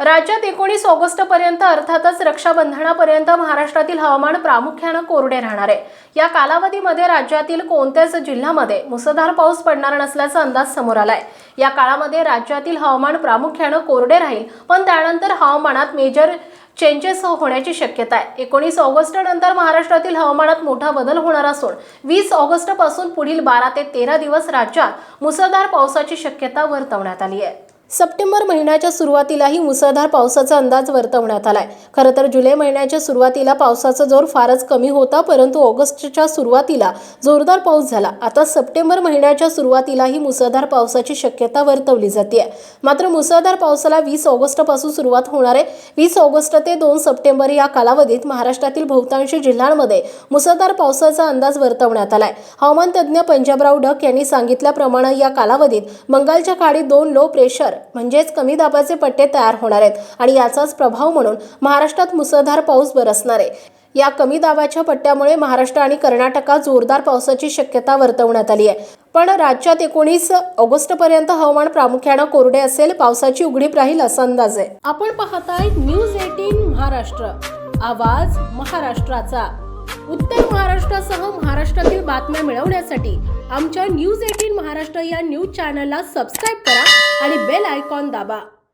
राज्यात एकोणीस ऑगस्ट पर्यंत अर्थातच रक्षाबंधनापर्यंत महाराष्ट्रातील हवामान प्रामुख्यानं कोरडे राहणार आहे. या कालावधीमध्ये राज्यातील कोणत्याच जिल्ह्यामध्ये मुसळधार पाऊस पडणार नसल्याचा अंदाज समोर आलाय. या काळामध्ये राज्यातील हवामान प्रामुख्यानं कोरडे राहील पण त्यानंतर हवामानात मेजर चेंजेस होण्याची शक्यता आहे. एकोणीस ऑगस्ट नंतर महाराष्ट्रातील हवामानात मोठा बदल होणार असून वीस ऑगस्टपासून पुढील बारा ते तेरा दिवस राज्यात मुसळधार पावसाची शक्यता वर्तवण्यात आली आहे. सप्टेंबर महिन्याच्या सुरुवातीलाही मुसळधार पावसाचा अंदाज वर्तवण्यात आलाय. खरं तर जुलै महिन्याच्या सुरुवातीला पावसाचा जोर फारच कमी होता परंतु ऑगस्टच्या सुरुवातीला जोरदार पाऊस झाला. आता सप्टेंबर महिन्याच्या सुरुवातीलाही मुसळधार पावसाची शक्यता वर्तवली जाते. मात्र मुसळधार पावसाला वीस ऑगस्टपासून सुरुवात होणार आहे. वीस ऑगस्ट ते दोन सप्टेंबर या कालावधीत महाराष्ट्रातील बहुतांश जिल्ह्यांमध्ये मुसळधार पावसाचा अंदाज वर्तवण्यात आलाय. हवामान तज्ज्ञ पंजाबराव डक यांनी सांगितल्याप्रमाणे या कालावधीत बंगालच्या खाडीत दोन लो प्रेशर म्हणजेच कमी दाबाचे पट्टे तयार होणार आहेत आणि याचाच प्रभाव म्हणून महाराष्ट्रात मुसळधार पाऊस बरसणार आहे. या कमी दाबाच्या पट्ट्यामुळे महाराष्ट्र आणि कर्नाटकात जोरदार पावसाची शक्यता वर्तवण्यात आली आहे. पण राज्यात एकोणीस ऑगस्टपर्यंत हवामान प्रामुख्यानं कोरडे असेल पावसाची उघडीप राहील असा अंदाज आहे. आपण पाहताय न्यूज एटीन महाराष्ट्र. आवाज महाराष्ट्राचा. उत्तर महाराष्ट्रासह महाराष्ट्रातील बातम्या मिळवण्यासाठी आमच्या न्यूज एटीन महाराष्ट्र या न्यूज चॅनलला सबस्क्राईब करा. आणि बेल आयकॉन दाबा.